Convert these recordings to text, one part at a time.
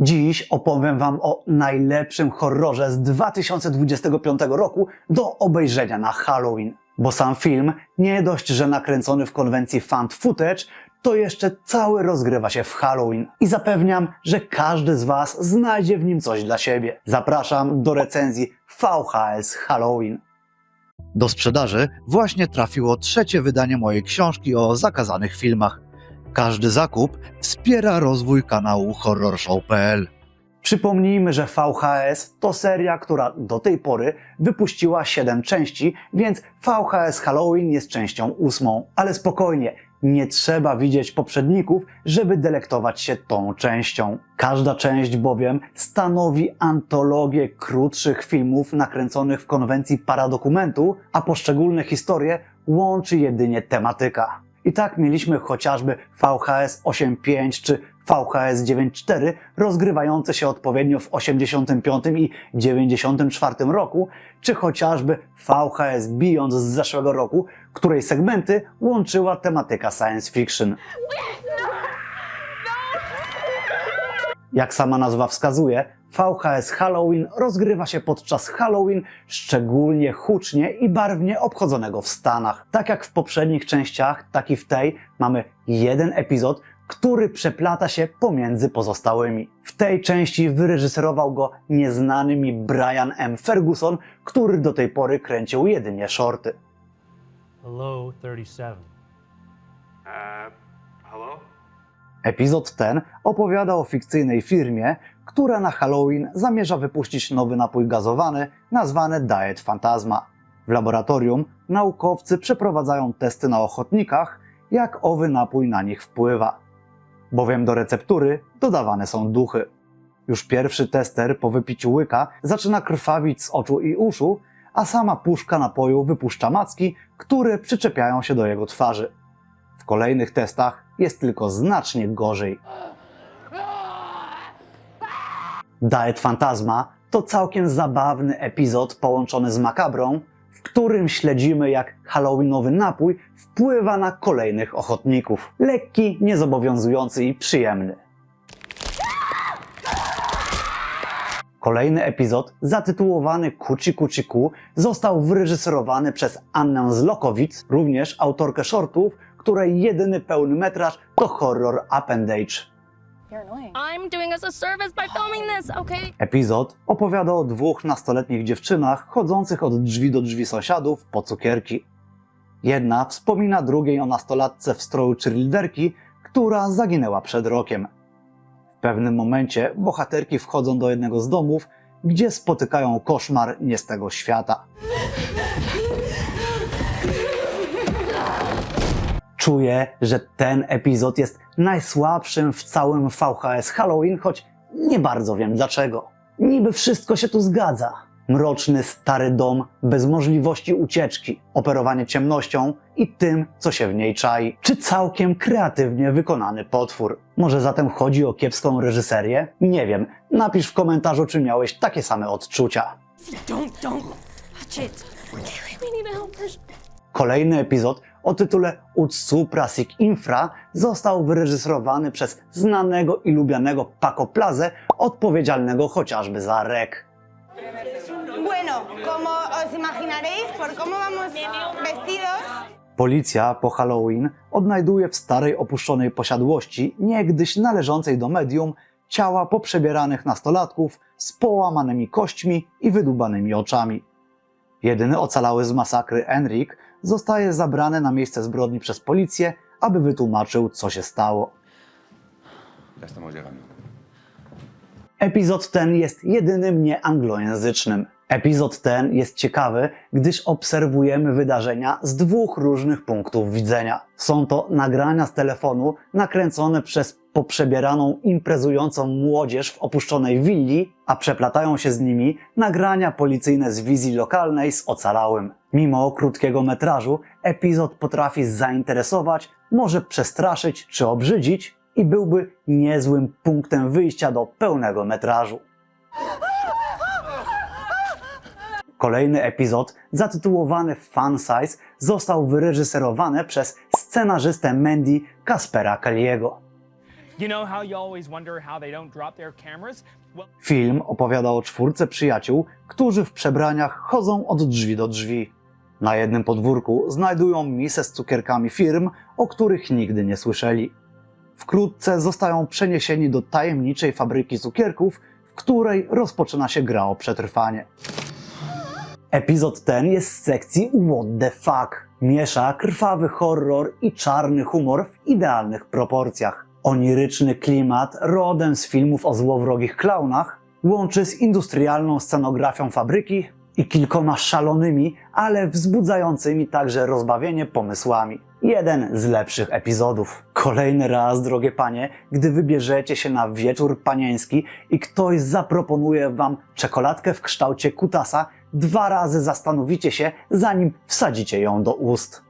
Dziś opowiem Wam o najlepszym horrorze z 2025 roku do obejrzenia na Halloween. Bo sam film, nie dość, że nakręcony w konwencji found footage, to jeszcze cały rozgrywa się w Halloween. I zapewniam, że każdy z Was znajdzie w nim coś dla siebie. Zapraszam do recenzji VHS Halloween. Do sprzedaży właśnie trafiło trzecie wydanie mojej książki o zakazanych filmach. Każdy zakup wspiera rozwój kanału horrorshow.pl. Przypomnijmy, że VHS to seria, która do tej pory wypuściła 7 części, więc VHS Halloween jest częścią ósmą. Ale spokojnie, nie trzeba widzieć poprzedników, żeby delektować się tą częścią. Każda część bowiem stanowi antologię krótszych filmów nakręconych w konwencji paradokumentu, a poszczególne historie łączy jedynie tematyka. I tak mieliśmy chociażby VHS 8.5 czy VHS 9.4 rozgrywające się odpowiednio w 85 i 94 roku, czy chociażby VHS Beyond z zeszłego roku, której segmenty łączyła tematyka science fiction. Jak sama nazwa wskazuje, VHS Halloween rozgrywa się podczas Halloween, szczególnie hucznie i barwnie obchodzonego w Stanach. Tak jak w poprzednich częściach, tak i w tej mamy jeden epizod, który przeplata się pomiędzy pozostałymi. W tej części wyreżyserował go nieznany mi Brian M. Ferguson, który do tej pory kręcił jedynie shorty. Hello, 37. Uh, hello? Epizod ten opowiada o fikcyjnej firmie, która na Halloween zamierza wypuścić nowy napój gazowany nazwany Diet Fantasma. W laboratorium naukowcy przeprowadzają testy na ochotnikach, jak owy napój na nich wpływa. Bowiem do receptury dodawane są duchy. Już pierwszy tester po wypiciu łyka zaczyna krwawić z oczu i uszu, a sama puszka napoju wypuszcza macki, które przyczepiają się do jego twarzy. W kolejnych testach jest tylko znacznie gorzej. Diet Fantasma to całkiem zabawny epizod połączony z makabrą, w którym śledzimy jak halloweenowy napój wpływa na kolejnych ochotników. Lekki, niezobowiązujący i przyjemny. Kolejny epizod, zatytułowany Kuci Kuci Ku, został wyreżyserowany przez Annę Zlokowic, również autorkę shortów, której jedyny pełny metraż to horror Appendage. I'm doing us a service by filming this, okay? Epizod opowiada o dwóch nastoletnich dziewczynach chodzących od drzwi do drzwi sąsiadów po cukierki. Jedna wspomina drugiej o nastolatce w stroju cheerleaderki, która zaginęła przed rokiem. W pewnym momencie bohaterki wchodzą do jednego z domów, gdzie spotykają koszmar nie z tego świata. Czuję, że ten epizod jest najsłabszym w całym VHS Halloween, choć nie bardzo wiem dlaczego. Niby wszystko się tu zgadza. Mroczny, stary dom bez możliwości ucieczki, operowanie ciemnością i tym, co się w niej czai. Czy całkiem kreatywnie wykonany potwór? Może zatem chodzi o kiepską reżyserię? Nie wiem. Napisz w komentarzu, czy miałeś takie same odczucia. Don't, don't. Touch it. Okay, we need to help her. Kolejny epizod o tytule Ut Supra Sic Infra został wyreżyserowany przez znanego i lubianego Paco Plazę, odpowiedzialnego chociażby za REK. Bueno, como os imaginaréis, por cómo vamos vestidos, Policja po Halloween odnajduje w starej opuszczonej posiadłości, niegdyś należącej do medium, ciała poprzebieranych nastolatków z połamanymi kośćmi i wydubanymi oczami. Jedyny ocalały z masakry Enrik zostaje zabrany na miejsce zbrodni przez policję, aby wytłumaczył, co się stało. Llegando. Epizod ten jest jedynym nieanglojęzycznym. Epizod ten jest ciekawy, gdyż obserwujemy wydarzenia z dwóch różnych punktów widzenia. Są to nagrania z telefonu nakręcone przez poprzebieraną imprezującą młodzież w opuszczonej willi, a przeplatają się z nimi nagrania policyjne z wizji lokalnej z ocalałym. Mimo krótkiego metrażu, epizod potrafi zainteresować, może przestraszyć czy obrzydzić i byłby niezłym punktem wyjścia do pełnego metrażu. Kolejny epizod, zatytułowany Fun Size, został wyreżyserowany przez scenarzystę Mandy Kaspera Kelly'ego. Film opowiada o czwórce przyjaciół, którzy w przebraniach chodzą od drzwi do drzwi. Na jednym podwórku znajdują misę z cukierkami firm, o których nigdy nie słyszeli. Wkrótce zostają przeniesieni do tajemniczej fabryki cukierków, w której rozpoczyna się gra o przetrwanie. Epizod ten jest z sekcji What the fuck. Miesza krwawy horror i czarny humor w idealnych proporcjach. Oniryczny klimat, rodem z filmów o złowrogich klaunach, łączy z industrialną scenografią fabryki i kilkoma szalonymi, ale wzbudzającymi także rozbawienie pomysłami. Jeden z lepszych epizodów. Kolejny raz, drogie panie, gdy wybierzecie się na wieczór panieński i ktoś zaproponuje wam czekoladkę w kształcie kutasa, dwa razy zastanowicie się, zanim wsadzicie ją do ust.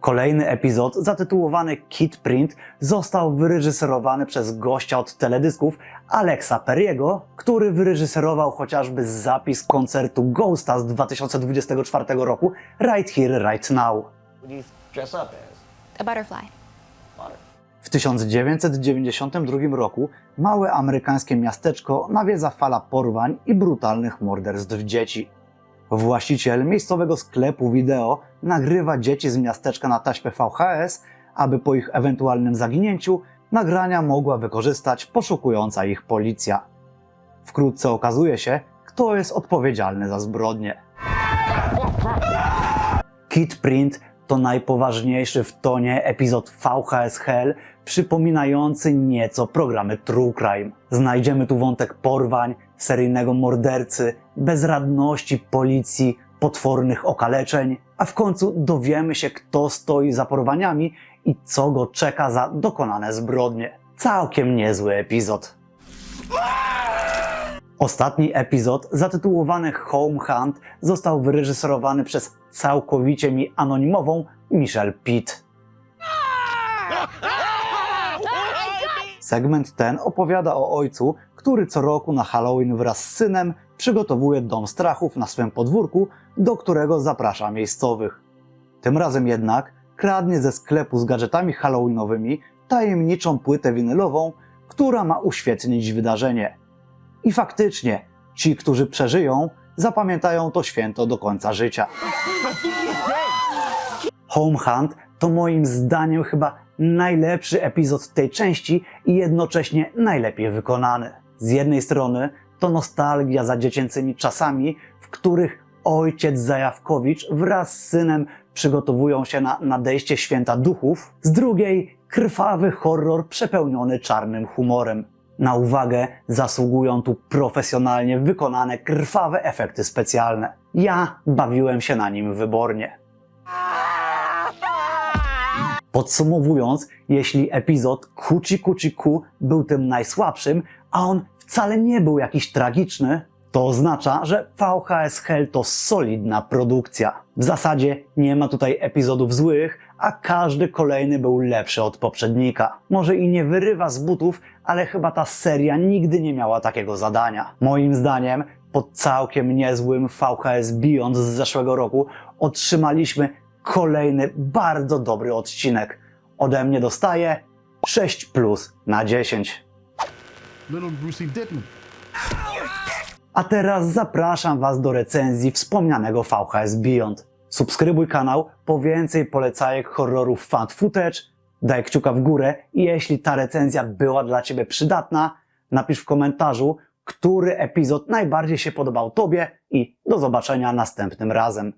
Kolejny epizod, zatytułowany Kid Print, został wyreżyserowany przez gościa od teledysków Alexa Perriego, który wyreżyserował chociażby zapis koncertu Ghosta z 2024 roku Right Here, Right Now. A butterfly. W 1992 roku małe amerykańskie miasteczko nawiedza fala porwań i brutalnych morderstw dzieci. Właściciel miejscowego sklepu wideo nagrywa dzieci z miasteczka na taśmę VHS, aby po ich ewentualnym zaginięciu nagrania mogła wykorzystać poszukująca ich policja. Wkrótce okazuje się, kto jest odpowiedzialny za zbrodnie. Kid Print to najpoważniejszy w tonie epizod VHS Hell, przypominający nieco programy True Crime. Znajdziemy tu wątek porwań, seryjnego mordercy, bezradności policji, potwornych okaleczeń, a w końcu dowiemy się, kto stoi za porwaniami i co go czeka za dokonane zbrodnie. Całkiem niezły epizod. Ostatni epizod, zatytułowany Home Hunt, został wyreżyserowany przez całkowicie mi anonimową Michelle Pitt. Segment ten opowiada o ojcu, który co roku na Halloween wraz z synem przygotowuje dom strachów na swym podwórku, do którego zaprasza miejscowych. Tym razem jednak kradnie ze sklepu z gadżetami halloweenowymi tajemniczą płytę winylową, która ma uświetnić wydarzenie. I faktycznie, ci, którzy przeżyją, zapamiętają to święto do końca życia. Home Hunt to moim zdaniem chyba najlepszy epizod tej części i jednocześnie najlepiej wykonany. Z jednej strony to nostalgia za dziecięcymi czasami, w których ojciec Zajawkowicz wraz z synem przygotowują się na nadejście święta duchów, z drugiej krwawy horror przepełniony czarnym humorem. Na uwagę zasługują tu profesjonalnie wykonane krwawe efekty specjalne. Ja bawiłem się na nim wybornie. Podsumowując, jeśli epizod Kuci Kuci Ku był tym najsłabszym, a on wcale nie był jakiś tragiczny, to oznacza, że VHS Hell to solidna produkcja. W zasadzie nie ma tutaj epizodów złych, a każdy kolejny był lepszy od poprzednika. Może i nie wyrywa z butów, ale chyba ta seria nigdy nie miała takiego zadania. Moim zdaniem, po całkiem niezłym VHS Beyond z zeszłego roku otrzymaliśmy kolejny bardzo dobry odcinek. Ode mnie dostaje 6 plus na 10. Little Brucey didn't. A teraz zapraszam Was do recenzji wspomnianego VHS Beyond. Subskrybuj kanał po więcej polecajek horrorów fan footage, daj kciuka w górę i jeśli ta recenzja była dla Ciebie przydatna, napisz w komentarzu, który epizod najbardziej się podobał Tobie i do zobaczenia następnym razem.